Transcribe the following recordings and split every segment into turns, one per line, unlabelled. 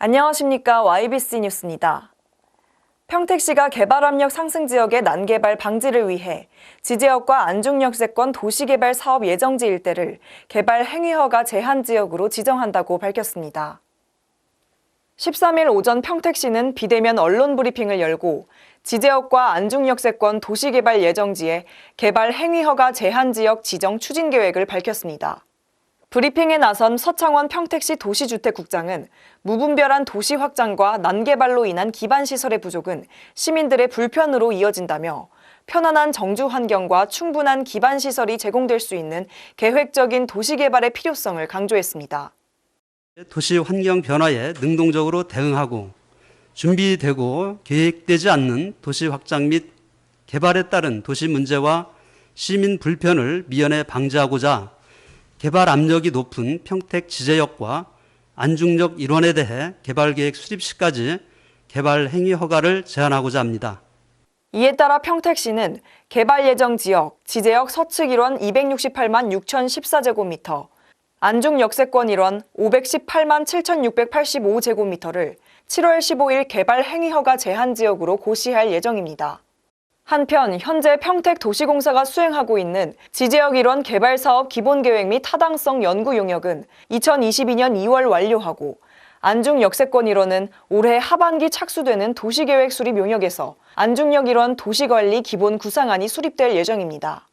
안녕하십니까. YBC 뉴스입니다. 평택시가 개발압력 상승 지역의 난개발 방지를 위해 지지역과 안중역세권 도시개발 사업 예정지 일대를 개발 행위허가 제한 지역으로 지정한다고 밝혔습니다. 13일 오전 평택시는 비대면 언론 브리핑을 열고 지제역과 안중역세권 도시개발 예정지에 개발 행위허가 제한 지역 지정 추진 계획을 밝혔습니다. 브리핑에 나선 서창원 평택시 도시주택국장은 무분별한 도시 확장과 난개발로 인한 기반 시설의 부족은 시민들의 불편으로 이어진다며 편안한 정주 환경과 충분한 기반 시설이 제공될 수 있는 계획적인 도시 개발의 필요성을 강조했습니다.
도시 환경 변화에 능동적으로 대응하고 준비되고 계획되지 않는 도시 확장 및 개발에 따른 도시 문제와 시민 불편을 미연에 방지하고자 개발 압력이 높은 평택 지제역과 안중역 일원에 대해 개발 계획 수립 시까지 개발 행위 허가를 제한하고자 합니다.
이에 따라 평택시는 개발 예정 지역, 지제역 서측 일원 268만 6,014제곱미터, 안중 역세권 일원 518만 7,685제곱미터를 7월 15일 개발 행위 허가 제한 지역으로 고시할 예정입니다. 한편 현재 평택 도시공사가 수행하고 있는 지제역 일원 개발 사업 기본 계획 및 타당성 연구 용역은 2022년 2월 완료하고 안중 역세권 일원은 올해 하반기 착수되는 도시계획 수립 용역에서 안중역 일원 도시관리 기본 구상안이 수립될 예정입니다.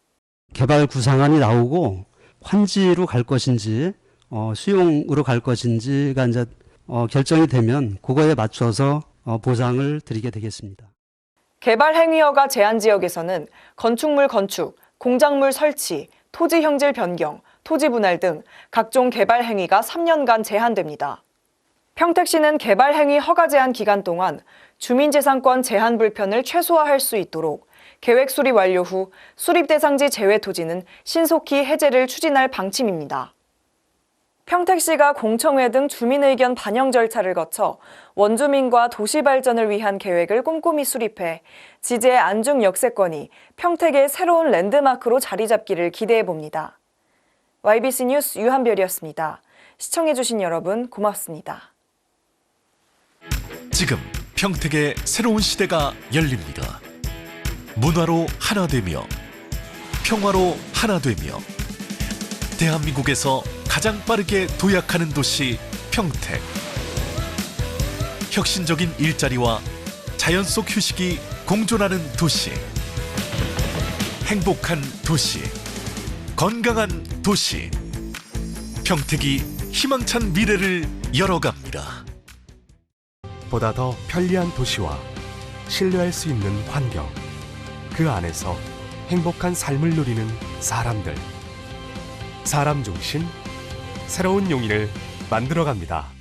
개발 구상안이 나오고 환지로 갈 것인지 어, 수용으로 갈 것인지가 이제 어, 결정이 되면 그거에 맞춰서 어, 보상을 드리게 되겠습니다.
개발 행위허가 제한 지역에서는 건축물 건축, 공작물 설치, 토지 형질 변경, 토지 분할 등 각종 개발 행위가 3년간 제한됩니다. 평택시는 개발 행위 허가 제한 기간 동안 주민재산권 제한 불편을 최소화할 수 있도록 계획 수립 완료 후 수립 대상지 제외 토지는 신속히 해제를 추진할 방침입니다. 평택시가 공청회 등 주민 의견 반영 절차를 거쳐 원주민과 도시 발전을 위한 계획을 꼼꼼히 수립해 지제 안중 역세권이 평택의 새로운 랜드마크로 자리 잡기를 기대해 봅니다. YBC 뉴스 유한별이었습니다. 시청해주신 여러분 고맙습니다.
지금 평택의 새로운 시대가 열립니다. 문화로 하나 되며 평화로 하나 되며 대한민국에서 가장 빠르게 도약하는 도시 평택. 혁신적인 일자리와 자연 속 휴식이 공존하는 도시. 행복한 도시. 건강한 도시. 평택이 희망찬 미래를 열어갑니다.
보다 더 편리한 도시와 신뢰할 수 있는 환경, 그 안에서 행복한 삶을 누리는 사람들. 사람 중심, 새로운 용인을 만들어갑니다.